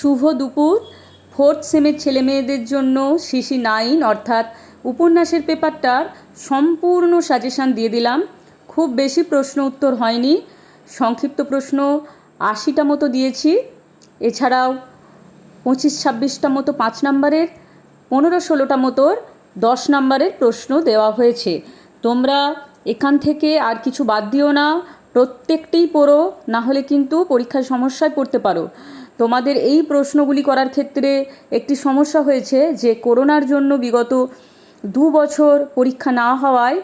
শুভ দুপুর। ফোর্থ সেমের ছেলেমেয়েদের জন্য সিসি নাইন, অর্থাৎ উপন্যাসের পেপারটার সম্পূর্ণ সাজেশান দিয়ে দিলাম। খুব বেশি প্রশ্ন উত্তর হয়নি। সংক্ষিপ্ত প্রশ্ন আশিটা মতো দিয়েছি। এছাড়াও পঁচিশ, ছাব্বিশটা মতো পাঁচ নাম্বারের, পনেরো, ষোলোটা মতোর দশ নাম্বারের প্রশ্ন দেওয়া হয়েছে। তোমরা এখান থেকে আর কিছু বাদ দিও না। প্রত্যেকটিই পড়ো, না হলে কিন্তু পরীক্ষায় সমস্যায় পড়তে পারো। তোমাদের এই প্রশ্নগুলি করার ক্ষেত্রে একটি সমস্যা হয়েছে যে করোনার জন্য বিগত দু বছর পরীক্ষা না হওয়ায়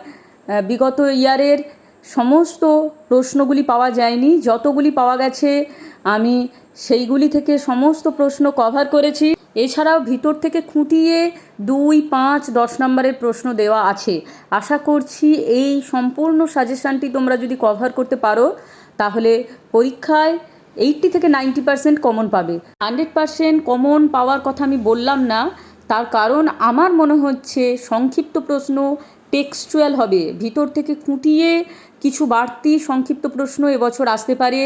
বিগত ইয়ারের সমস্ত প্রশ্নগুলি পাওয়া যায়নি। যতগুলি পাওয়া গেছে, আমি সেইগুলি থেকে সমস্ত প্রশ্ন কভার করেছি। এছাড়াও ভিতর থেকে খুঁটিয়ে দুই, পাঁচ, দশ নম্বরের প্রশ্ন দেওয়া আছে। আশা করছি এই সম্পূর্ণ সাজেশানটি তোমরা যদি কভার করতে পারো, তাহলে পরীক্ষায় এইটটি থেকে নাইনটি পার্সেন্ট কমন পাবে। হান্ড্রেড পার্সেন্ট কমন পাওয়ার কথা আমি বললাম না, তার কারণ আমার মনে হচ্ছে সংক্ষিপ্ত প্রশ্ন টেক্সচুয়াল হবে। ভিতর থেকে খুঁটিয়ে কিছু বাড়তি সংক্ষিপ্ত প্রশ্ন এবছর আসতে পারে।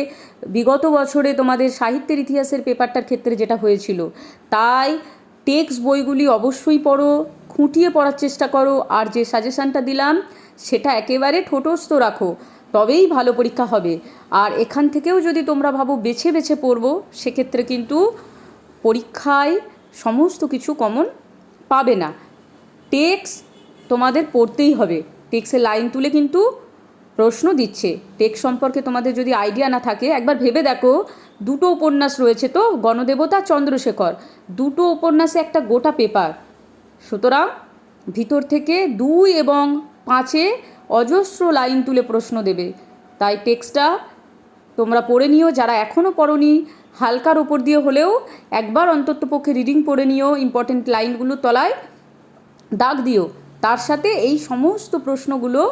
বিগত বছরে তোমাদের সাহিত্যের ইতিহাসের পেপারটার ক্ষেত্রে যেটা হয়েছিল, তাই টেক্সট বইগুলি অবশ্যই পড়ো, খুঁটিয়ে পড়ার চেষ্টা করো, আর যে সাজেশানটা দিলাম, সেটা একেবারে ঠোঁটস্থ রাখো। তবেই ভালো পরীক্ষা হবে। আর এখান থেকেও যদি তোমরা ভাবো বেছে বেছে পড়ব, সেক্ষেত্রে কিন্তু পরীক্ষায় সমস্ত কিছু কমন পাবে না। টেক্স তোমাদের পড়তেই হবে। টেক্সের লাইন তুলে কিন্তু প্রশ্ন দিচ্ছে। টেক্স সম্পর্কে তোমাদের যদি আইডিয়া না থাকে, একবার ভেবে দেখো, দুটো উপন্যাস রয়েছে তো, গণদেবতা, চন্দ্রশেখর। দুটো উপন্যাসে একটা গোটা পেপার সুতরাং ভিতর থেকে দুই এবং পাঁচে অজস্র লাইন তুলে প্রশ্ন দেবে। তাই টেক্সটা তোমরা পড়ে নিও, যারা এখনও পড়নি, হালকার ওপর দিয়ে হলেও একবার অন্ততপক্ষে রিডিং পড়ে নিও ইম্পর্টেন্ট লাইনগুলো তলায় দাগ দিও। তার সাথে এই সমস্ত প্রশ্নগুলো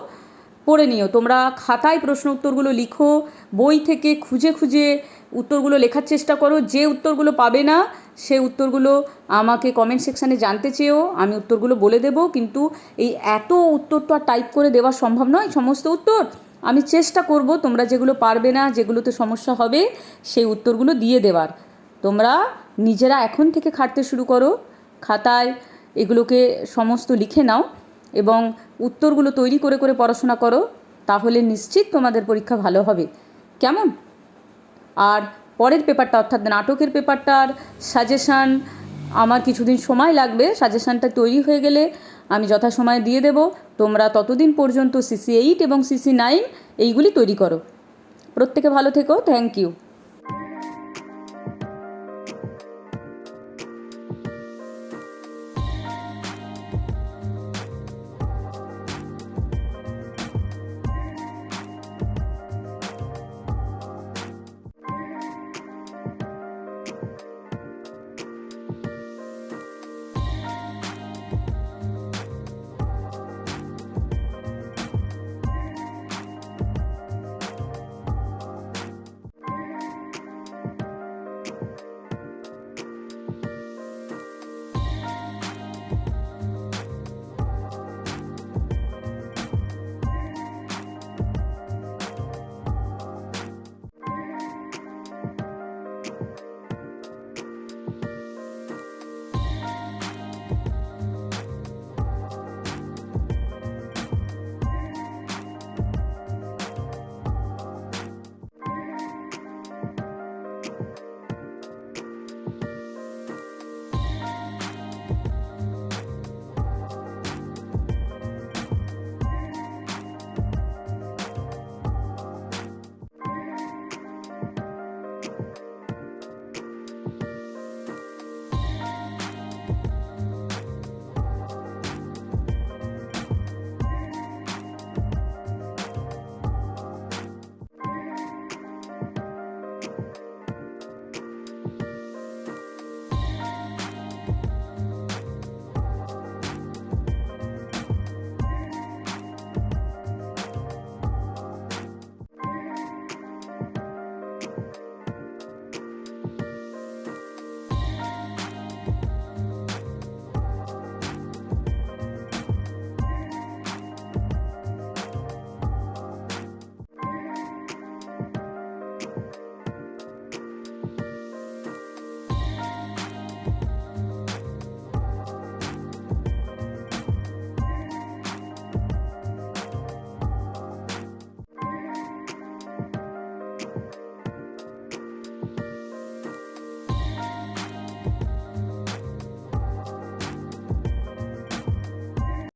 পড়ে নিও। তোমরা খাতায় প্রশ্ন উত্তরগুলো লিখো, বই থেকে খুঁজে খুঁজে উত্তরগুলো লেখার চেষ্টা করো। যে উত্তরগুলো পাবে না, সে উত্তরগুলো আমাকে কমেন্ট সেকশানে জানতে চেয়েও আমি উত্তরগুলো বলে দেবো। কিন্তু এই এত উত্তর তো আর টাইপ করে দেওয়া সম্ভব নয়, সমস্ত উত্তর। আমি চেষ্টা করব তোমরা যেগুলো পারবে না, যেগুলোতে সমস্যা হবে, সেই উত্তরগুলো দিয়ে দেওয়ার তোমরা নিজেরা এখন থেকে খাটতে শুরু করো। খাতায় এগুলোকে সমস্ত লিখে নাও। এবং উত্তরগুলো তৈরি করে করে পড়াশোনা করো, তাহলে নিশ্চিত তোমাদের পরীক্ষা ভালো হবে। কেমন? আর পরের পেপারটা, অর্থাৎ নাটকের পেপারটার সাজেশান আমার কিছুদিন সময় লাগবে সাজেশানটা তৈরি হয়ে গেলে আমি যথাসময়ে দিয়ে দেব। তোমরা ততদিন পর্যন্ত সিসি এইট এবং সিসি নাইন এইগুলি তৈরি করো। প্রত্যেকে ভালো থেকো থ্যাংক ইউ